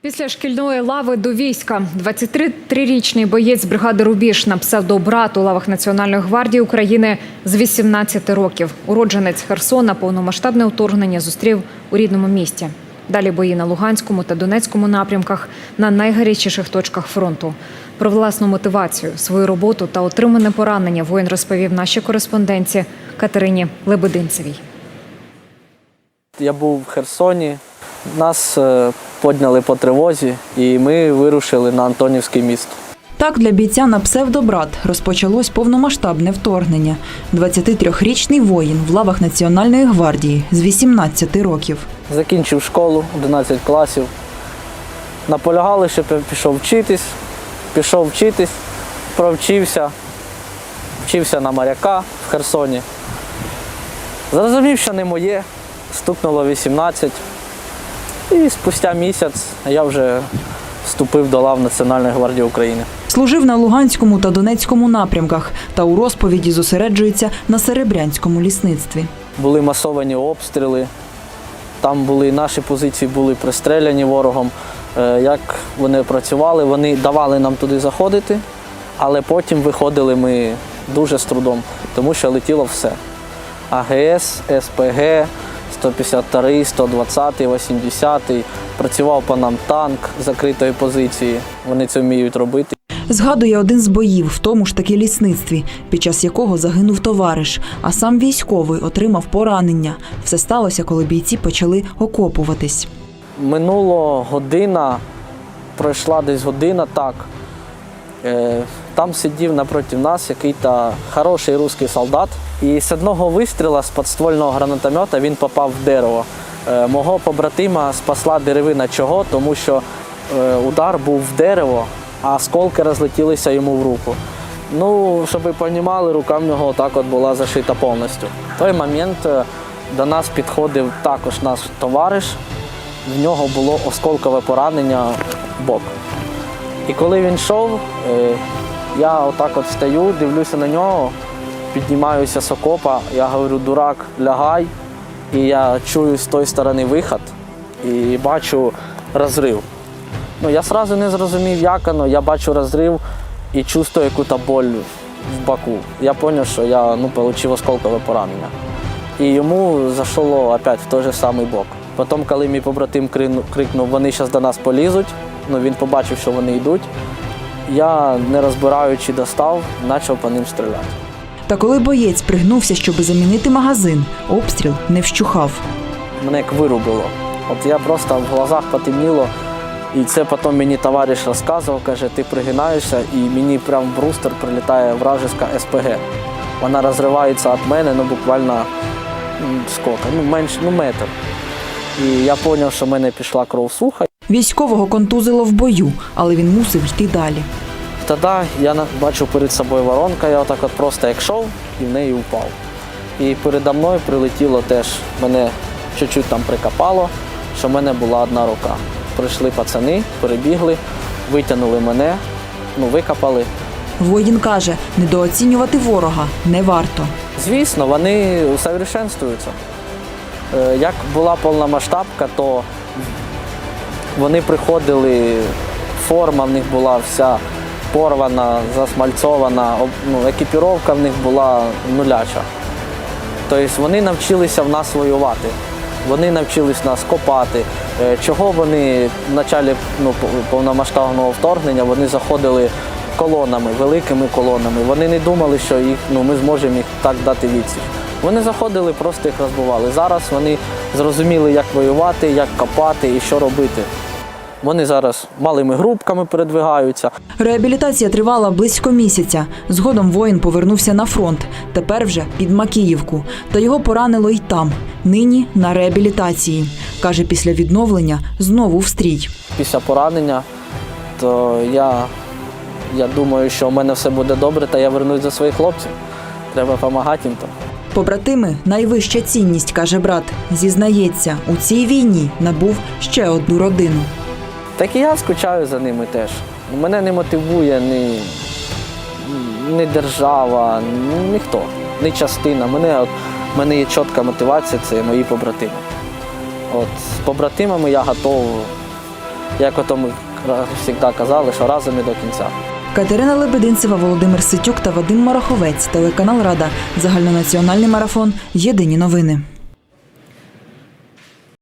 Після шкільної лави до війська 23-річний боєць бригади Рубіж на псевдобрат у лавах Національної гвардії України з 18 років. Уродженець Херсона повномасштабне вторгнення зустрів у рідному місті. Далі бої на Луганському та Донецькому напрямках на найгарячіших точках фронту. Про власну мотивацію, свою роботу та отримане поранення воїн розповів нашій кореспонденці Катерині Лебединцевій. Я був в Херсоні, нас е, підняли по тривозі, і ми вирушили на Антонівський міст. Так для бійця на псевдобрат розпочалось повномасштабне вторгнення. 23-річний воїн в лавах Національної гвардії з 18 років. Закінчив школу 11 класів. Наполягали, щоб я пішов вчитись, пішов вчитись, провчився, вчився на моряка в Херсоні. Зрозумів, що не моє, стукнуло 18. І спустя місяць я вже вступив до лав Національної гвардії України. Служив на Луганському та Донецькому напрямках та у розповіді зосереджується на серебрянському лісництві. були масовані обстріли. Там були наші позиції були пристреляні ворогом. Е, Як вони працювали, вони давали нам туди заходити, але потім виходили ми дуже з трудом, тому що летіло все. АГС, СПГ, 152, 120, 80, працював по нам танк закритої позиції. Вони це вміють робити. Згадує один з боїв в тому ж таки лісництві, під час якого загинув товариш, а сам військовий отримав поранення. Все сталося, коли бійці почали окопуватись. Минуло година, пройшла десь година так. Е, Там сидів напроти нас який-то хороший русський солдат. І з одного вистріла з підствольного гранатомета він попав в дерево. Е, Мого побратима спасла деревина чого, тому що е, удар був в дерево, а осколки розлетілися йому в руку. Ну, щоб ви розуміли, рука в нього так от була зашита повністю. В той момент до нас підходив також наш товариш, в нього було осколкове поранення в бок. І коли він йшов, е, я отак от стою, дивлюся на нього, піднімаюся з окопа, я говорю, дурак, лягай. І я чую з тої сторони виход і бачу розрив. Ну, я одразу не зрозумів, як воно, я бачу розрив і чувствую якусь боль в боку. Я зрозумів, що я ну, отримав осколкове поранення. І йому зайшло опять в той же самий бок. Потім, коли мій побратим крикнув, вони зараз до нас полізуть, ну, він побачив, що вони йдуть. Я, не розбираючи, достав, почав по ним стріляти. Та коли боєць пригнувся, щоб замінити магазин, обстріл не вщухав. Мене як вирубило. От я просто в глазах потемніло, і це потім мені товариш розказував, каже, ти пригинаєшся, і мені прямо в брустер прилітає вражеська СПГ. Вона розривається від мене, ну буквально скільки, ну менш, ну метр. І я зрозумів, що в мене пішла кров суха. Військового контузило в бою, але він мусив йти далі. Тоді я бачив перед собою воронка, я отак от просто як йшов і в неї впав. І передо мною прилетіло теж, мене чуть-чуть там прикопало, що в мене була одна рука. Прийшли пацани, перебігли, витягнули мене, ну викопали. Воїн каже, недооцінювати ворога не варто. Звісно, вони усовершенствуються. Е, Як була повномасштабка, то вони приходили, форма в них була вся порвана, засмальцована, ну, екіпіровка в них була нуляча. Тобто вони навчилися в нас воювати. Вони навчились нас копати. Е, Чого вони в початку ну, повномасштабного вторгнення вони заходили колонами, великими колонами. Вони не думали, що їх, ну, ми зможемо їх так дати відсіч. Вони заходили, просто їх розбивали. Зараз вони зрозуміли, як воювати, як копати і що робити. Вони зараз малими групками передвигаються. Реабілітація тривала близько місяця. Згодом воїн повернувся на фронт, тепер вже під Макіївку. Та його поранило й там. Нині на реабілітації. Каже, після відновлення знову в стрій. після поранення, то я, я думаю, що в мене все буде добре, та я вернусь до своїх хлопців. Треба допомагати їм там. Побратими найвища цінність, каже брат. Зізнається, у цій війні набув ще одну родину. Так і я скучаю за ними теж. Мене не мотивує ні, ні держава, ні, ніхто, ні частина. Мене, от, мене є чітка мотивація, це мої побратими. От, з побратимами я готов як ото ми завжди казали, що разом і до кінця. Катерина Лебединцева, Володимир Ситюк та Вадим Мараховець. Телеканал Рада. Загальнонаціональний марафон. Єдині новини.